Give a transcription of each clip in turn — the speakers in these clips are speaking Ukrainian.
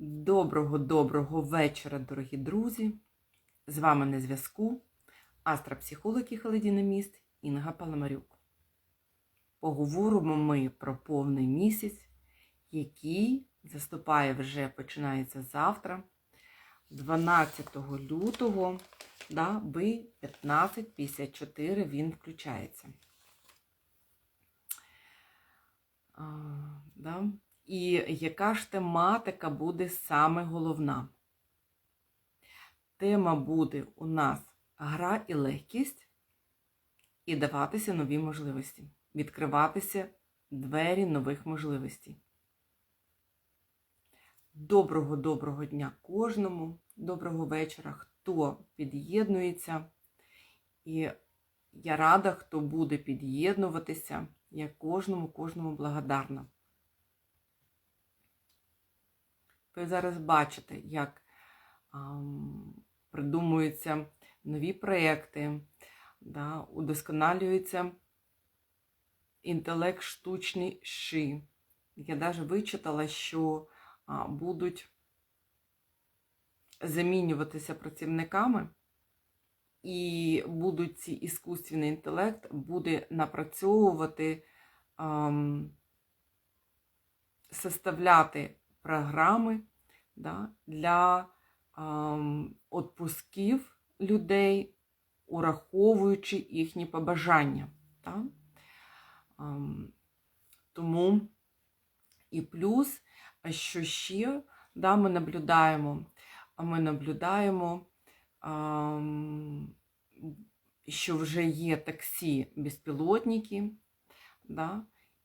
Доброго-доброго вечора, дорогі друзі! З вами на зв'язку астропсихолог і холодиноміст Інга Паламарюк. Поговоримо ми про повний місяць, який заступає вже починається завтра, 12 лютого, да, в 15.54 він включається. А, да. І яка ж тематика буде саме головна? Тема буде у нас гра і легкість, і даватися нові можливості, відкриватися двері нових можливостей. Доброго-доброго дня кожному, доброго вечора, хто під'єднується. І я рада, хто буде під'єднуватися. Я кожному, кожному благодарна. Ви зараз бачите, як придумуються нові проекти, да, удосконалюється інтелект штучний ши. Я навіть вичитала, що будуть замінюватися працівниками, і будуть ці іскусственний інтелект буде напрацьовувати, ам, составляти програми да, для отпусків людей, ураховуючи їхні побажання. Да? Тому і плюс, що ще да, ми наблюдаємо, ми наблюдаємо, що вже є таксі безпілотники, да,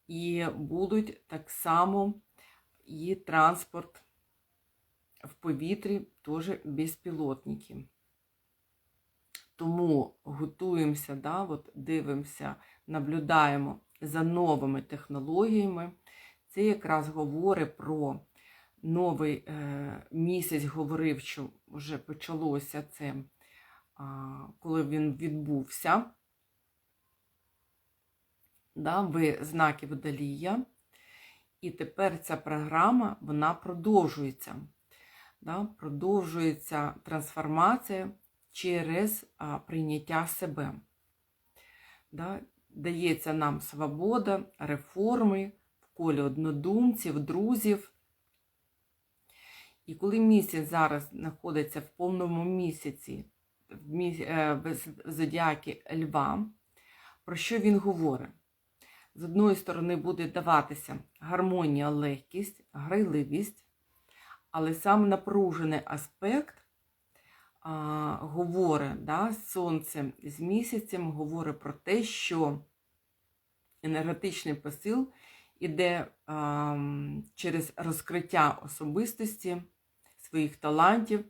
і будуть так само і транспорт в повітрі теж безпілотники. Тому готуємося, да, от дивимося, наблюдаємо за новими технологіями. Це якраз говорить про новий е, місяць, говорив, що вже почалося це, коли він відбувся. Да, ви знаки водолія. І тепер ця програма вона продовжується. Да? Продовжується трансформація через а, прийняття себе. Да? Дається нам свобода, реформи в колі однодумців, друзів. І коли місяць зараз знаходиться в повному місяці в. Е, зодіакі Льва, про що він говорить? З одної сторони буде даватися гармонія, легкість, грайливість, але сам напружений аспект а, говорить да, з сонцем з місяцем, говорить про те, що енергетичний посил іде а, через розкриття особистості, своїх талантів,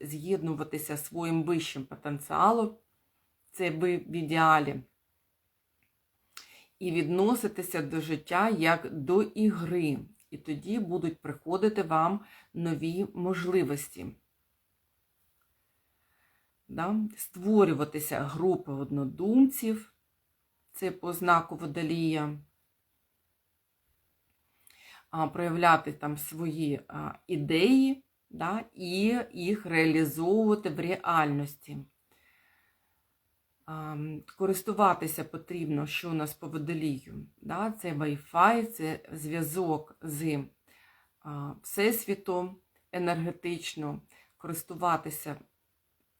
з'єднуватися своїм вищим потенціалом. Це ви в ідеалі і відноситися до життя як до ігри. І тоді будуть приходити вам нові можливості. Да? Створюватися групи однодумців, це по знаку водолія, проявляти там свої ідеї да? і їх реалізовувати в реальності. Користуватися потрібно, що у нас по водолію. Да? Це Wi-Fi, це зв'язок з Всесвітом енергетично, користуватися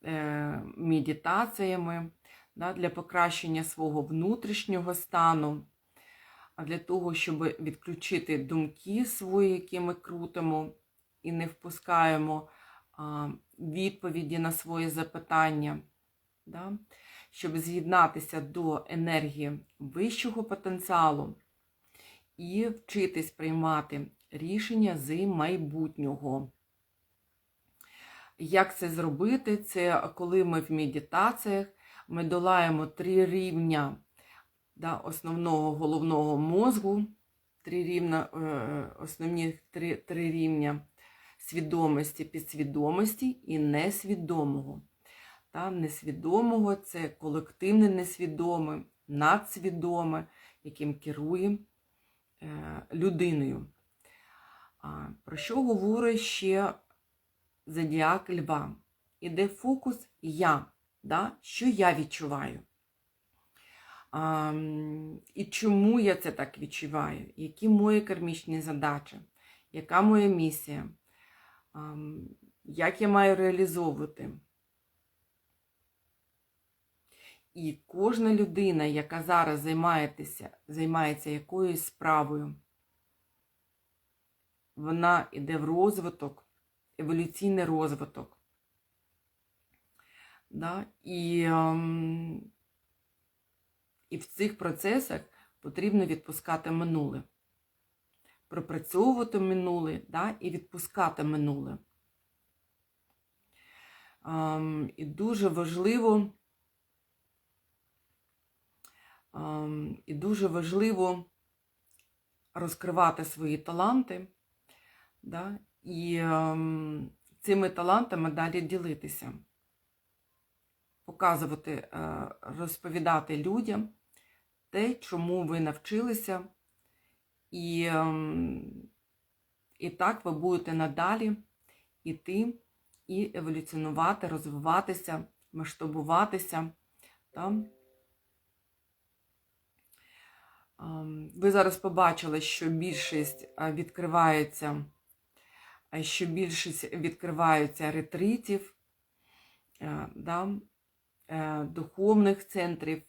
е, медитаціями да? для покращення свого внутрішнього стану, а для того, щоб відключити думки свої, які ми крутимо і не впускаємо відповіді на свої запитання. Да? Щоб з'єднатися до енергії вищого потенціалу і вчитись приймати рішення з майбутнього. Як це зробити? Це коли ми в медитаціях ми долаємо три рівня да, основного головного мозку, три рівня, е, основні три, три рівня свідомості, підсвідомості і несвідомого та несвідомого це колективне несвідоме, надсвідоме, яким керує е, людиною. Про що говорить ще зодіак Льва? Іде фокус я, да? що я відчуваю. А, і чому я це так відчуваю? Які мої кармічні задачі? Яка моя місія? А, як я маю реалізовувати? І кожна людина, яка зараз займається, займається якоюсь справою, вона йде в розвиток, еволюційний розвиток. Да? І, ем, і в цих процесах потрібно відпускати минуле, пропрацьовувати минуле да? і відпускати минуле. Ем, і дуже важливо. І дуже важливо розкривати свої таланти, да? і ем, цими талантами далі ділитися, показувати, е, розповідати людям те, чому ви навчилися, і, ем, і так ви будете надалі іти і еволюціонувати, розвиватися, масштабуватися. Да? Ам, Ви зараз побачили, що більшість відкривається, що більшість відкриваються ретритів, е, да, е, духовних центрів.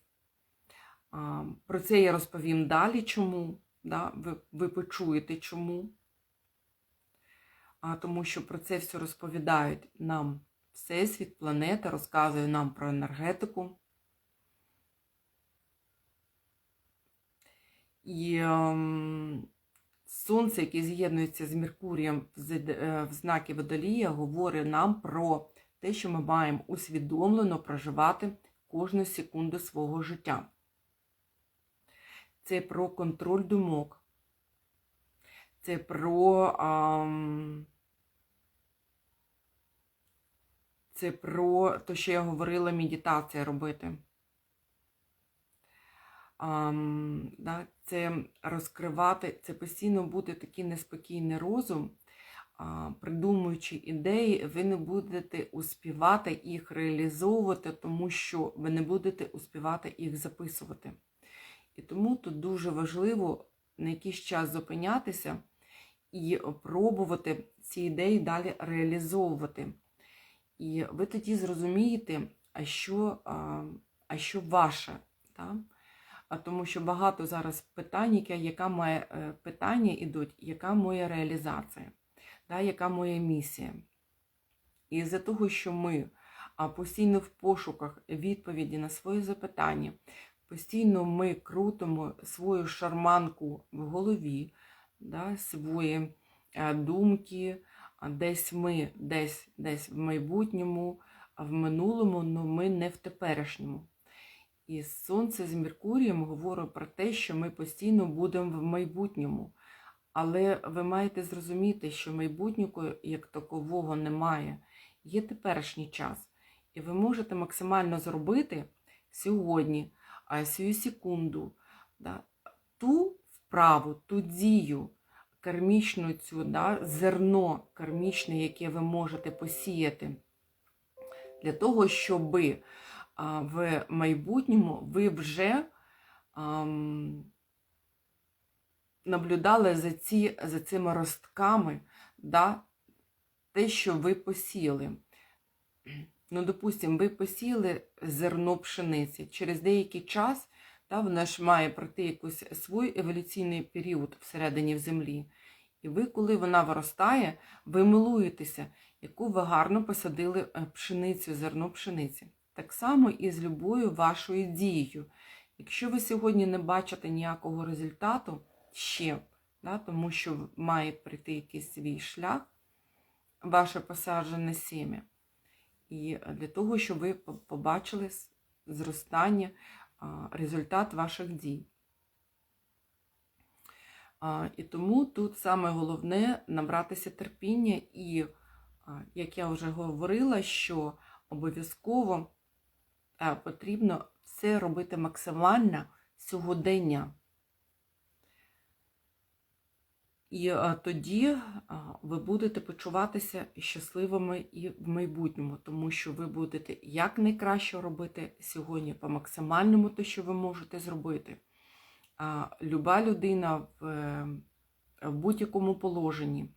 Про це я розповім далі, чому. Да, Ви, ви почуєте чому. А, Тому що про це все розповідають нам Всесвіт, планета, розказує нам про енергетику. І ем, сонце, яке з'єднується з Меркурієм в, е, знакі Водолія, говорить нам про те, що ми маємо усвідомлено проживати кожну секунду свого життя. Це про контроль думок. Це про. ем, це про те, що я говорила, медитація робити. Да, це розкривати, це постійно буде такий неспокійний розум, придумуючи ідеї, ви не будете успівати їх реалізовувати, тому що ви не будете успівати їх записувати. І тому тут дуже важливо на якийсь час зупинятися і пробувати ці ідеї далі реалізовувати. І ви тоді зрозумієте, а що, а, що ваше. Так? А тому що багато зараз питань, яка, яка моє е, питання ідуть, яка моя реалізація, да, яка моя місія. І з-за того, що ми постійно в пошуках відповіді на свої запитання, постійно ми крутимо свою шарманку в голові, да, свої е, думки, десь ми, десь, десь в майбутньому, а в минулому, але ми не в теперішньому. І Сонце з Меркурієм говорить про те, що ми постійно будемо в майбутньому. Але ви маєте зрозуміти, що майбутнього як такового немає. Є теперішній час. І ви можете максимально зробити сьогодні, а сію секунду, да, ту вправу, ту дію, кармічну цю, да, зерно кармічне, яке ви можете посіяти, для того, щоби в майбутньому ви вже наблюдали за, ці, за цими ростками, да, те, що ви посіяли. Ну, допустимо, ви посіяли зерно пшениці. Через деякий час да, вона ж має пройти якийсь свій еволюційний період всередині в землі. І ви, коли вона виростає, ви милуєтеся, яку ви гарно посадили е, пшеницю, зерно пшениці. Так само і з любою вашою дією. Якщо ви сьогодні не бачите ніякого результату ще, да, тому що має прийти якийсь свій шлях, ваше посаджене сім'я, і для того, щоб ви побачили зростання, результат ваших дій. І тому тут саме головне набратися терпіння, і, як я вже говорила, що обов'язково потрібно все робити максимально сьогодення. І е, тоді е, ви будете почуватися щасливими і в майбутньому, тому що ви будете як найкраще робити сьогодні по максимальному те, що ви можете зробити. Люба людина в, е, в будь-якому положенні,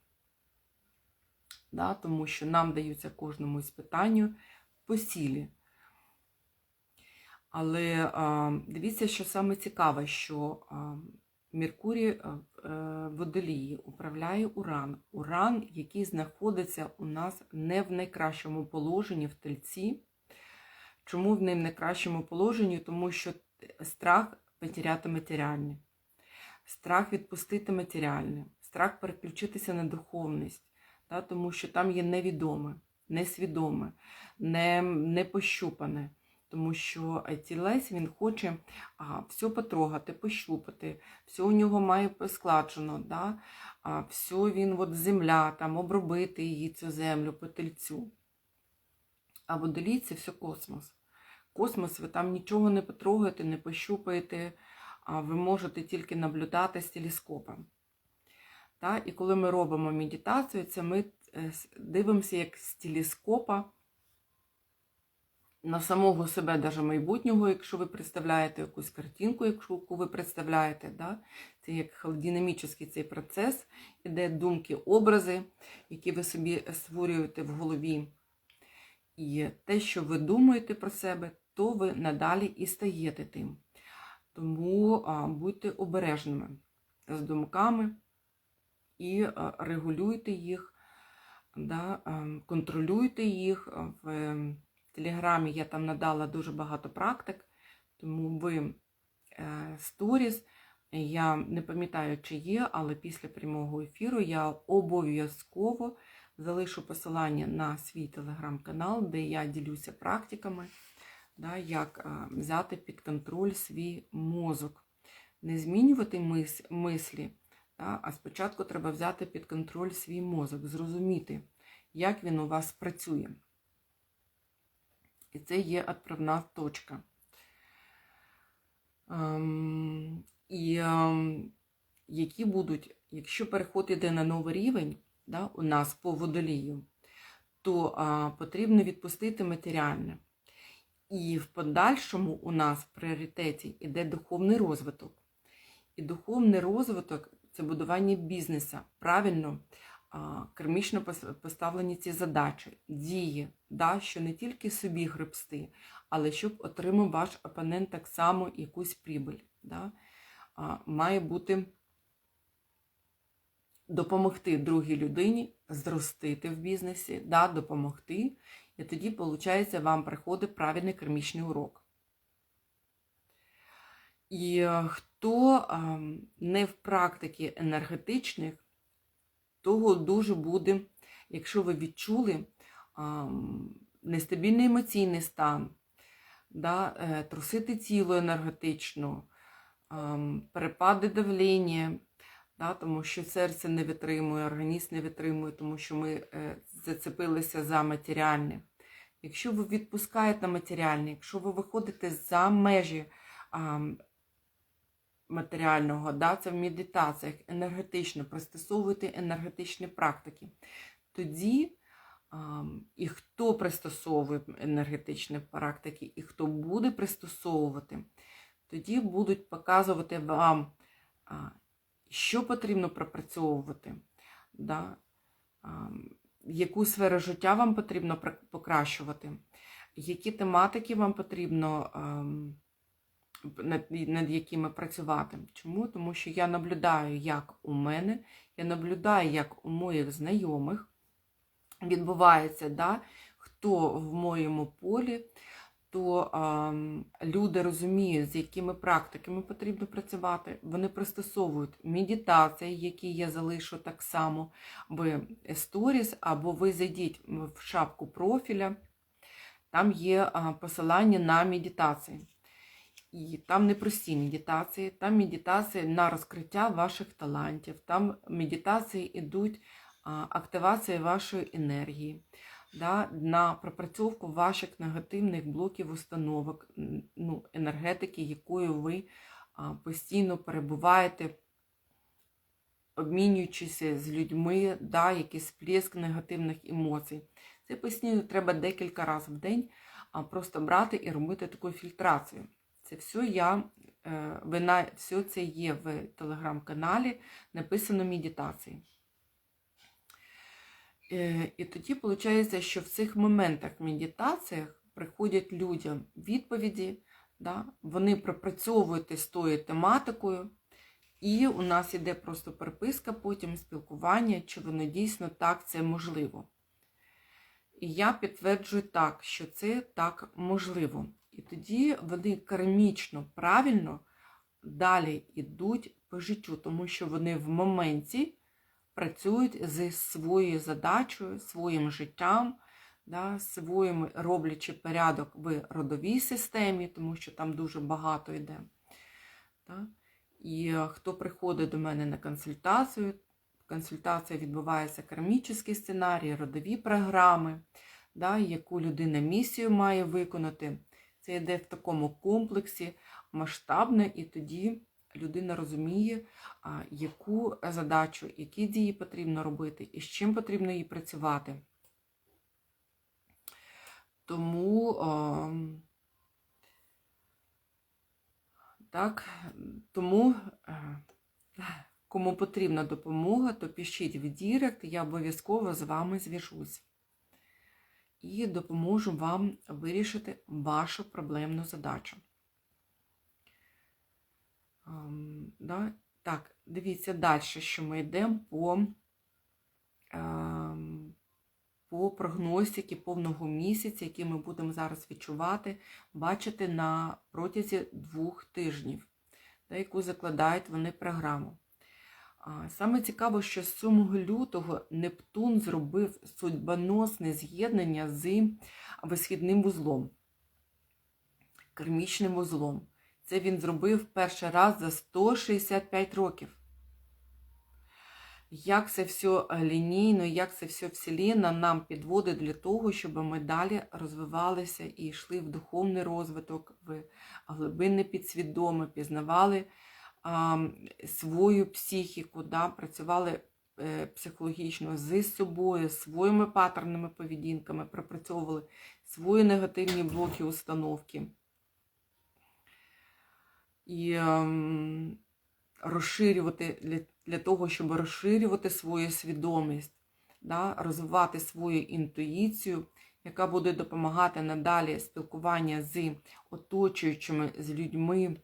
да, тому що нам даються кожному іспитанню по сілі. Але дивіться, що саме цікаве, що а, Меркурій е, в водолії управляє Уран. Уран, який знаходиться у нас не в найкращому положенні в тельці. Чому в ним найкращому положенні? Тому що страх потеряти матеріальне, страх відпустити матеріальне, страх переключитися на духовність, да, тому що там є невідоме, несвідоме, не, непощупане. Тому що тілець він хоче а, все потрогати, пощупати, все у нього має складжено, да? а, все він, от земля, там, обробити її цю землю по тельцю. А водолій це все космос. Космос, ви там нічого не потрогаєте, не пощупаєте, а ви можете тільки наблюдати з телескопом. Та? І коли ми робимо медитацію, це ми е, дивимося як з телескопа на самого себе, навіть майбутнього, якщо ви представляєте якусь картинку, яку ви представляєте. Да? Це як динамічний цей процес, іде думки, образи, які ви собі створюєте в голові. І те, що ви думаєте про себе, то ви надалі і стаєте тим. Тому а, будьте обережними з думками і а, регулюйте їх, да, а, контролюйте їх. В Телеграмі я там надала дуже багато практик, тому ви сторіс. Я не пам'ятаю, чи є, але після прямого ефіру я обов'язково залишу посилання на свій телеграм-канал, де я ділюся практиками, да, як взяти під контроль свій мозок. Не змінювати мис мислі, да, а спочатку треба взяти під контроль свій мозок, зрозуміти, як він у вас працює. І це є відправна точка. Ем, і ем, які будуть, якщо переход йде на новий рівень, да, у нас по водолію, то а, потрібно відпустити матеріальне. І в подальшому у нас в пріоритеті йде духовний розвиток. І духовний розвиток це будування бізнесу. Правильно, а, кармічно поставлені ці задачі, дії, да, що не тільки собі гребсти, але щоб отримав ваш опонент так само якусь прибиль. Да. Має бути допомогти другій людині зростити в бізнесі, да, допомогти. І тоді, виходить, вам приходить правильний кармічний урок. І е, хто не в практиці енергетичних, того дуже буде, якщо ви відчули нестабільний емоційний стан, да, е, трусити тіло енергетично, перепади давлення, да, тому що серце не витримує, організм не витримує, тому що ми е, зацепилися за матеріальне. Якщо ви відпускаєте матеріальне, якщо ви виходите за межі матеріального, да, це в медитаціях енергетично, пристосовуєте енергетичні практики, тоді і хто пристосовує енергетичні практики, і хто буде пристосовувати, тоді будуть показувати вам, що потрібно пропрацьовувати, да? яку сферу життя вам потрібно покращувати, які тематики вам потрібно, над, над якими працювати. Чому? Тому що я наблюдаю, як у мене, я наблюдаю, як у моїх знайомих відбувається, да? хто в моєму полі то а, люди розуміють, з якими практиками потрібно працювати. Вони пристосовують медитації, які я залишу так само в сторіс, або ви зайдіть в шапку профіля, там є посилання на медитації. І там не прості медитації, там медитації на розкриття ваших талантів, там медитації йдуть активація вашої енергії да, на пропрацьовку ваших негативних блоків установок, ну, енергетики, якою ви постійно перебуваєте обмінюючися з людьми, да, якийсь сплеск негативних емоцій. Це постійно треба декілька разів в день просто брати і робити таку фільтрацію. Це все я, е, ви на, все це є в телеграм-каналі, написано медитації. Е, І тоді виходить, що в цих моментах медитаціях приходять людям відповіді, да? вони пропрацьовують з тою тематикою, і у нас іде просто переписка, потім спілкування, чи воно дійсно так це можливо. І я підтверджую так, що це так можливо. І тоді вони кармічно правильно далі йдуть по життю, тому що вони в моменті працюють зі своєю задачею, своїм життям, да, своїм роблячи порядок в родовій системі, тому що там дуже багато йде. Да. І е, хто приходить до мене на консультацію, консультація відбувається кармічний сценарій, родові програми, да, яку людина місію має виконати. Це йде в такому комплексі масштабне, і тоді людина розуміє, яку задачу, які дії потрібно робити і з чим потрібно їй працювати. Тому так, тому. Кому потрібна допомога, то пишіть в Дірект, я обов'язково з вами зв'яжусь. І допоможу вам вирішити вашу проблемну задачу. Ем? Так, дивіться далі, що ми йдемо по, ем, по прогностиці повного місяця, який ми будемо зараз відчувати, бачити на протязі двох тижнів, яку закладають вони програму. Саме цікаво, що 7 лютого Нептун зробив судьбоносне з'єднання з висхідним вузлом, кармічним вузлом. Це він зробив перший раз за 165 років. Як це все лінійно, як це все вселенна нам підводить для того, щоб ми далі розвивалися і йшли в духовний розвиток, в глибинне підсвідоме, пізнавали свою психіку, да, працювали е, психологічно з собою, своїми паттернами поведінками, пропрацьовували свої негативні блоки установки. І ем, розширювати для, для того, щоб розширювати свою свідомість, да, розвивати свою інтуїцію, яка буде допомагати надалі спілкування з оточуючими, з людьми,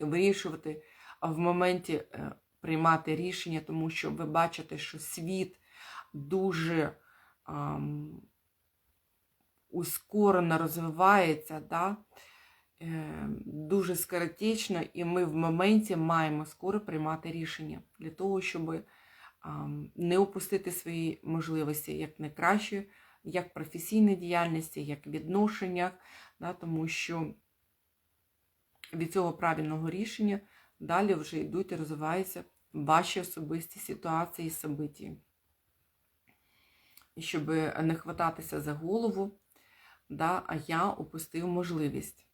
вирішувати в моменті е, приймати рішення, тому що ви бачите, що світ дуже ем, ускорено розвивається, да? е, дуже скоротечно, і ми в моменті маємо скоро приймати рішення для того, щоб ем, не опустити свої можливості як найкраще, як в професійній діяльності, як відношеннях, да? тому що від цього правильного рішення Далі вже йдуть і розвиваються ваші особисті ситуації і собиті. І щоб не хвататися за голову, да, а я упустив можливість.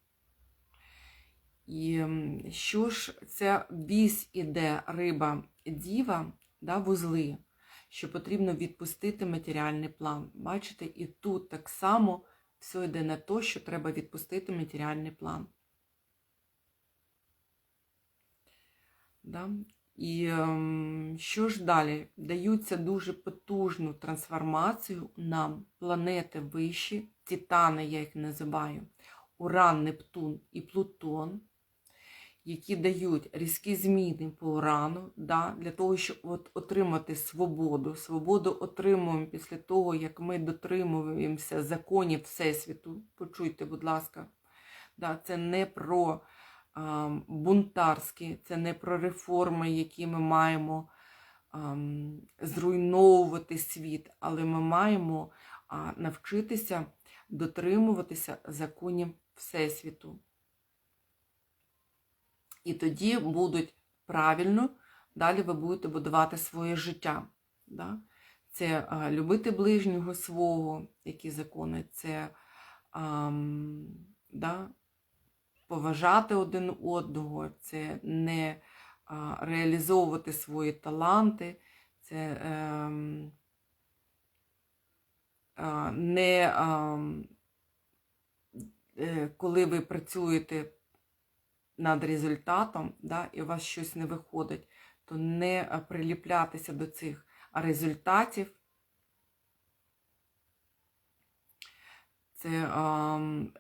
І що ж це вісь іде риба діва, да, вузли, що потрібно відпустити матеріальний план. Бачите, і тут так само все йде на те, що треба відпустити матеріальний план. Да? І ем, що ж далі? Даються дуже потужну трансформацію нам планети вищі, титани, я їх називаю, Уран, Нептун і Плутон, які дають різкі зміни по урану, да, для того, щоб от отримати свободу. Свободу отримуємо після того, як ми дотримуємося законів Всесвіту. Почуйте, будь ласка, да, це не про бунтарські, це не про реформи, які ми маємо зруйновувати світ, але ми маємо навчитися дотримуватися законів Всесвіту. І тоді будуть правильно, далі ви будете будувати своє життя. Да? Це любити ближнього свого, які закони, це да, поважати один одного, це не реалізовувати свої таланти, це ем, не ам, е, коли ви працюєте над результатом, да, і у вас щось не виходить, то не приліплятися до цих результатів. Це ам,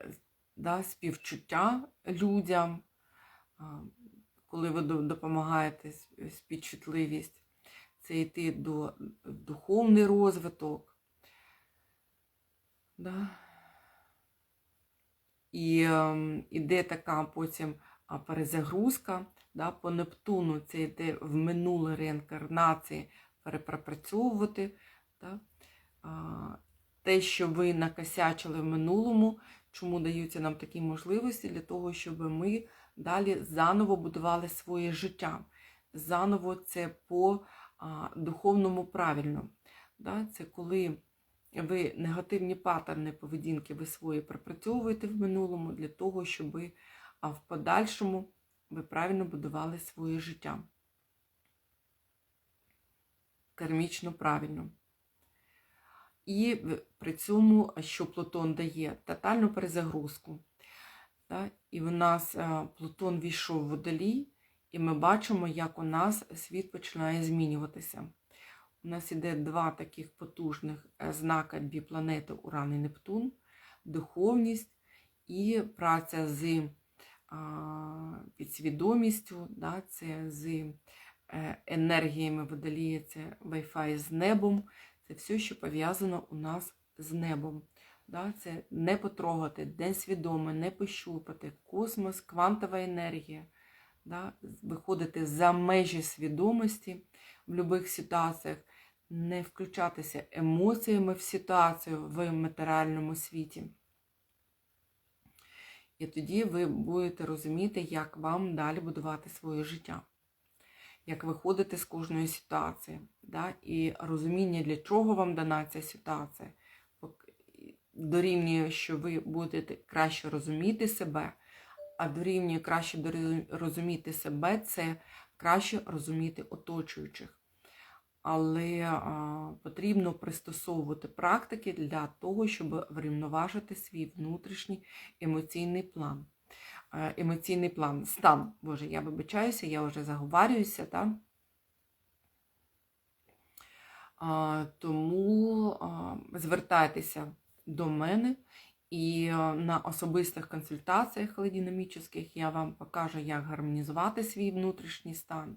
да, співчуття людям, коли ви допомагаєте співчутливість, це йти до духовний розвиток. Да. І ем, іде така потім перезагрузка. Да, по Нептуну це йде в минуле реінкарнації перепропрацьовувати. Да. Те, що ви накосячили в минулому, чому даються нам такі можливості для того, щоб ми далі заново будували своє життя. Заново це по духовному правильно. Це коли ви негативні паттерни поведінки ви свої пропрацьовуєте в минулому для того, щоб в подальшому ви правильно будували своє життя. Кармічно правильно. І при цьому, що Плутон дає тотальну перезагрузку. Да? І в нас Плутон війшов в водолій, і ми бачимо, як у нас світ починає змінюватися. У нас іде два таких потужних е, знака, дві планети Уран і Нептун, духовність і праця з підсвідомістю, да, це з е, енергіями водолія, це Wi-Fi з небом. Це все, що пов'язано у нас з небом. Да? Це не потрогати, не свідоме, не пощупати, космос, квантова енергія. Да? Виходити за межі свідомості в будь-яких ситуаціях, не включатися емоціями в ситуацію в матеріальному світі. І тоді ви будете розуміти, як вам далі будувати своє життя як виходити з кожної ситуації, да? і розуміння, для чого вам дана ця ситуація, дорівнює, що ви будете краще розуміти себе, а дорівнює краще розуміти себе це краще розуміти оточуючих. Але а, потрібно пристосовувати практики для того, щоб врівноважити свій внутрішній емоційний план емоційний план, стан. Боже, я вибачаюся, я вже заговарююся, так? Тому звертайтеся до мене і на особистих консультаціях холодинамічних я вам покажу, як гармонізувати свій внутрішній стан,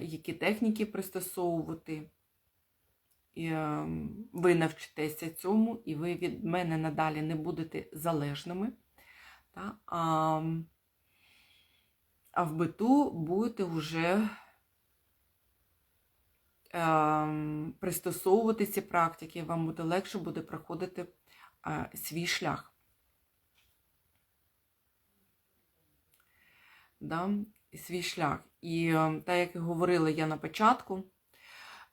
які техніки пристосовувати. І, е, ви навчитеся цьому, і ви від мене надалі не будете залежними. Та? А, а в биту будете вже пристосовувати ці практики, вам буде легше буде проходити свій шлях. Да? Свій шлях. І так, як і говорила я на початку,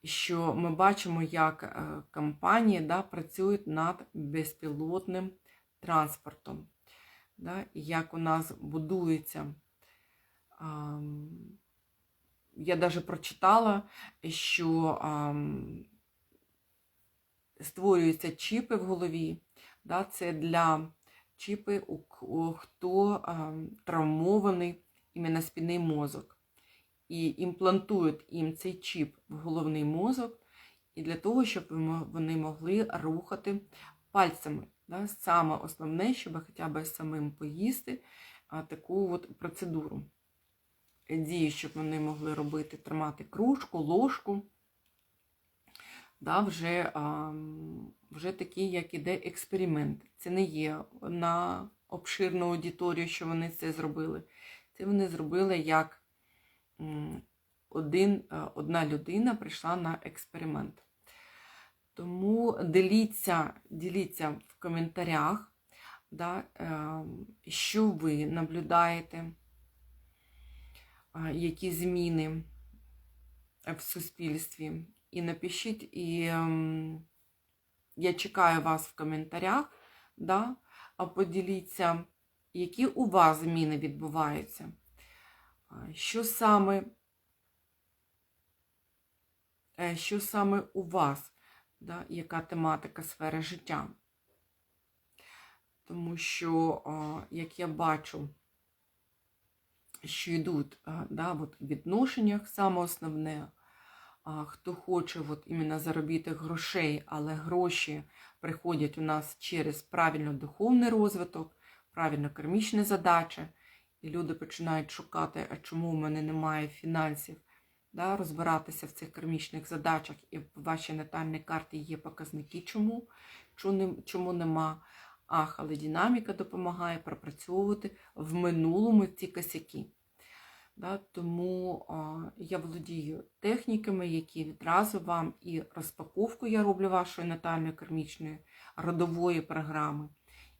що ми бачимо, як е, компанії да, працюють над безпілотним транспортом да, і як у нас будується. Я навіть прочитала, що створюються чіпи в голові. Да, Це для чіпи, у, хто травмований іменно спінний мозок. І імплантують їм цей чіп в головний мозок, і для того, щоб вони могли рухати пальцями. Да? Саме основне, щоб хоча б самим поїсти таку от процедуру. Дії, щоб вони могли робити, тримати кружку, ложку. Да, вже, а, вже такий, як іде експеримент. Це не є на обширну аудиторію, що вони це зробили. Це вони зробили як один, одна людина прийшла на експеримент. Тому діліться, діліться в коментарях, да, е, що ви наблюдаєте, е, які зміни в суспільстві. І напишіть, і ем, я чекаю вас в коментарях, да, а поділіться, які у вас зміни відбуваються. Що саме е, що саме у вас, да, яка тематика сфери життя. Тому що, як я бачу, що йдуть да, от в відношеннях саме основне, хто хоче от іменно заробити грошей, але гроші приходять у нас через правильно духовний розвиток, правильно кармічні задачі, і люди починають шукати, а чому в мене немає фінансів, да, розбиратися в цих кармічних задачах, і в вашій натальній карті є показники, чому, чому, нема. Ах, але динаміка допомагає пропрацьовувати в минулому ці косяки. Да, тому а, я володію техніками, які відразу вам і розпаковку я роблю вашої натальної кармічної родової програми.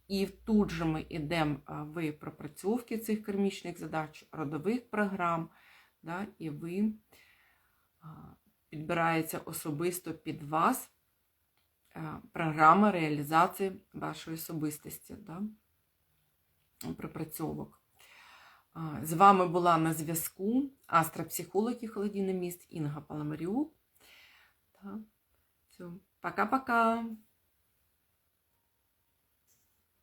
І тут же ми йдемо в пропрацьовки цих кармічних задач, родових програм, да, і ви підбирається особисто під вас е, програма реалізації вашої особистості, да? пропрацьовок. З вами була на зв'язку астропсихолог і холодильний міст Інга Паламаріук. Пока-пока!